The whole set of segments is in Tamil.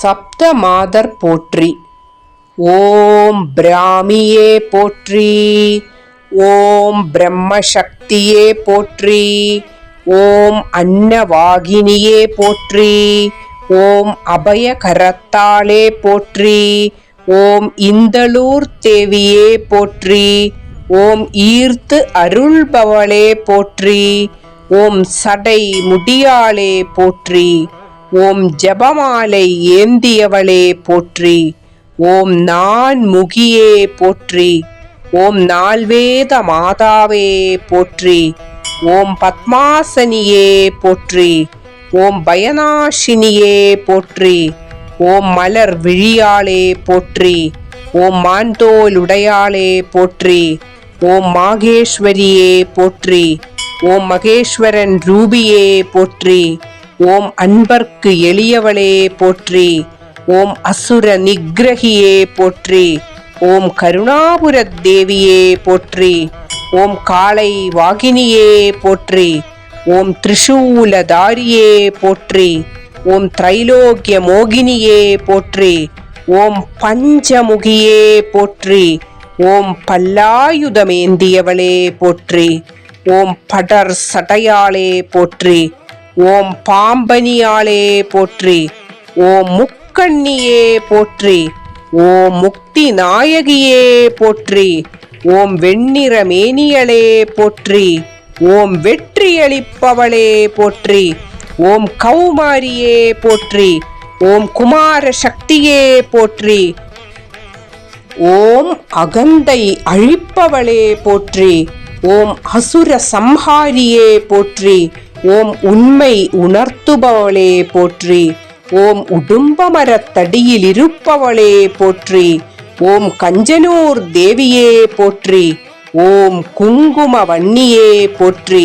சப்த மாதர் போற்றி. ஓம் பிராமியே போற்றி. ஓம் பிரம்மசக்தியே போற்றி. ஓம் அன்னவாகினியே போற்றி. ஓம் அபயகரத்தாளே போற்றி. ஓம் இந்தளூர் தேவியே போற்றி. ஓம் ஈர்த்து அருள்பவளே போற்றி. ஓம் சடை முடியாளே போற்றி. ஓம் ஜபமாலை ஏந்தியவளே போற்றி. ஓம் நான் முகியே போற்றி. ஓம் நால்வேத மாதாவே போற்றி. ஓம் பத்மாசனியே போற்றி. ஓம் பயனாஷினியே போற்றி. ஓம் மலர் விழியாளே போற்றி. ஓம் மான்தோலுடையாளே போற்றி. ஓம் மாகேஸ்வரியே போற்றி. ஓம் மகேஸ்வரன் ரூபியே போற்றி. ஓம் அன்பர்க்கு எளியவளே போற்றி ஓம் அசுர நிக்ரகியே போற்றி ஓம் கருணாபுர தேவியே போற்றி ஓம் காளை வாகினியே போற்றி ஓம் திரிசூலதாரியே போற்றி ஓம் திரைலோக்கிய மோகினியே போற்றி ஓம் பஞ்சமுகியே போற்றி ஓம் பல்லாயுதமேந்தியவளே போற்றி ஓம் படர் சடையாளே போற்றி ஓம் பாம்பனியாலே போற்றி. ஓம் முக்கண்ணியே போற்றி. ஓம் முக்தி நாயகியே போற்றி. ஓம் வெண்ணிற மேனியலே போற்றி. ஓம் வெற்றியளிப்பவளே போற்றி. ஓம் கௌமாரியே போற்றி. ஓம் குமார சக்தியே போற்றி. ஓம் அகந்தை அழிப்பவளே போற்றி. ஓம் அசுர சம்ஹாரியே போற்றி. ஓம் உண்மை உணர்த்துபவளே போற்றி ஓம் உடும்பமரத்தடியில் இருப்பவளே போற்றி ஓம் கஞ்சனூர் தேவியே போற்றி ஓம் குங்கும வன்னியே போற்றி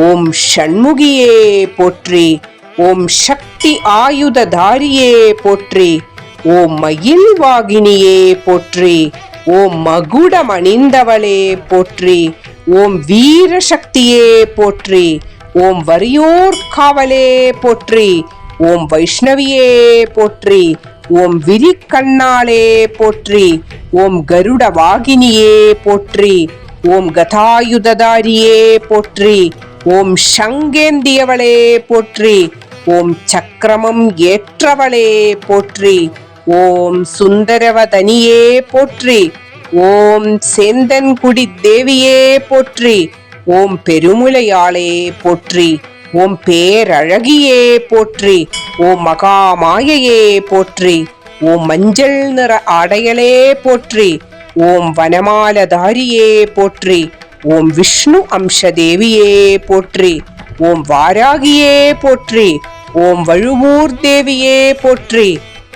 ஓம் ஷண்முகியே போற்றி ஓம் சக்தி ஆயுததாரியே போற்றி ஓம் மயில் வாகினியே போற்றி ஓம் மகுடமணிந்தவளே போற்றி ஓம் வீரசக்தியே போற்றி ஓம் வரியூர் காவலே போற்றி. ஓம் வைஷ்ணவியே போற்றி. ஓம் விரிக்கண்ணாளே போற்றி. ஓம் கருட வாகினியே போற்றி. ஓம் கதாயுததாரியே போற்றி. ஓம் சங்கேந்தியவளே போற்றி. ஓம் சக்கரமம் ஏற்றவளே போற்றி. ஓம் சுந்தரவதனியே போற்றி. ஓம் சேந்தன்குடி தேவியே போற்றி. ஓம் பெருமுலையாளே போற்றி ஓம் பேரழகியே போற்றி ஓம் மகாமாயையே போற்றி ஓம் மஞ்சள் நிற ஆடையளே போற்றி ஓம் வனமாலதாரியே போற்றி ஓம் விஷ்ணு அம்ச தேவியே போற்றி ஓம் வாராகியே போற்றி ஓம் வழுவூர் தேவியே போற்றி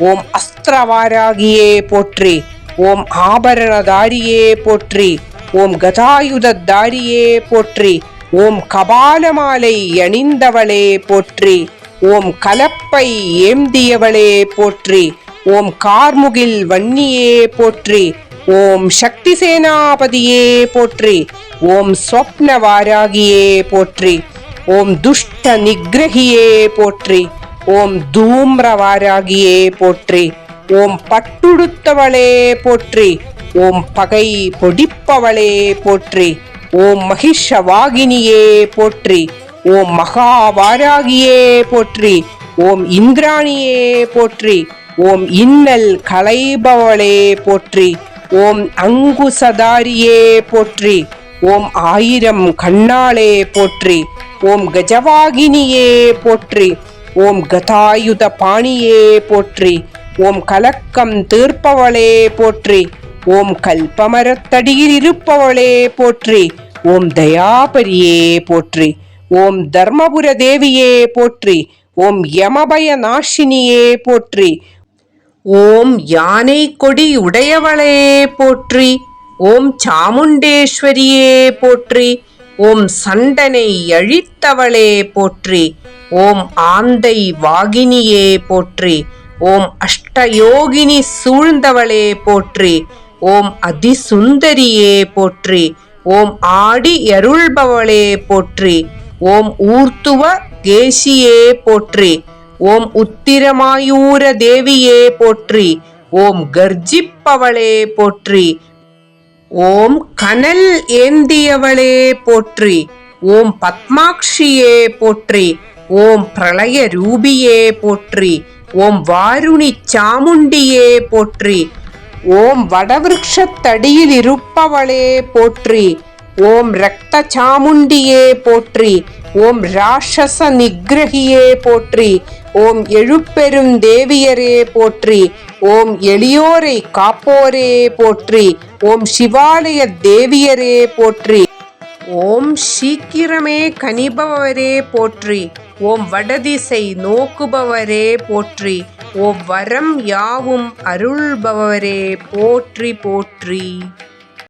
ஓம் அஸ்திரவாராகியே போற்றி ஓம் ஆபரணதாரியே போற்றி ஓம் கதாயுதாரியே போற்றி. ஓம் கபாலமாலை அணிந்தவளே போற்றி. ஓம் கலப்பை ஏந்தியவளே போற்றி. ஓம் கார்முகில் வன்னியே போற்றி. ஓம் சக்தி சேனாபதியே போற்றி. ஓம் ஸ்வப்னவாராகியே போற்றி. ஓம் துஷ்ட நிகிரகியே போற்றி. ஓம் தூம்ரவாராகியே போற்றி. ஓம் பட்டுடுத்தவளே போற்றி. ஓம் பகை பொடிப்பவளே போற்றி. ஓம் மகிஷவாகினியே போற்றி. ஓம் மகாவாராகியே போற்றி. ஓம் இந்திராணியே போற்றி. ஓம் இன்னல் களைபவளே போற்றி. ஓம் அங்குசதாரியே போற்றி. ஓம் ஆயிரம் கண்ணாளே போற்றி. ஓம் கஜவாகினியே போற்றி. ஓம் கதாயுத பாணியே போற்றி. ஓம் கலக்கம் தீர்ப்பவளே போற்றி. ஓம் கல்பமரத்தடியில் இருப்பவளே போற்றி ஓம் தயாபரியே போற்றி ஓம் தர்மபுர தேவியே போற்றி ஓம் யமபய நாஷினியே போற்றி ஓம் யானை கொடி உடையவளே போற்றி ஓம் சாமுண்டேஸ்வரியே போற்றி ஓம் சண்டனை அழித்தவளே போற்றி ஓம் ஆந்தை வாகினியே போற்றி ஓம் அஷ்டயோகினி சூழ்ந்தவளே போற்றி ஓம் அதிசுந்தரியே போற்றி. ஓம் ஆடி எருள்பவளே போற்றி. ஓம் ஊர்த்துவ கேசியே போற்றி. ஓம் உத்திரமாயூர தேவியே போற்றி. ஓம் கர்ஜிப்பவளே போற்றி. ஓம் கனல் ஏந்தியவளே போற்றி. ஓம் பத்மாட்சியே போற்றி. ஓம் பிரளய ரூபியே போற்றி. ஓம் வாருணி சாமுண்டியே போற்றி. ஓம் வடவிருஷத்தடியில் இருப்பவளே போற்றி. ஓம் ரக்த சாமுண்டியே போற்றி. ஓம் ராட்சச நிகிரகியே போற்றி. ஓம் எழுப்பெரும் தேவியரே போற்றி. ஓம் எளியோரை காப்போரே போற்றி. ஓம் சிவாலய தேவியரே போற்றி. ஓம் சீக்கிரமே கனிபவரே போற்றி. ஓம் வடதிசை நோக்குபவரே போற்றி. ஒவ்வரம் வரம் யாவும் அருள்பவரே போற்றி போற்றி.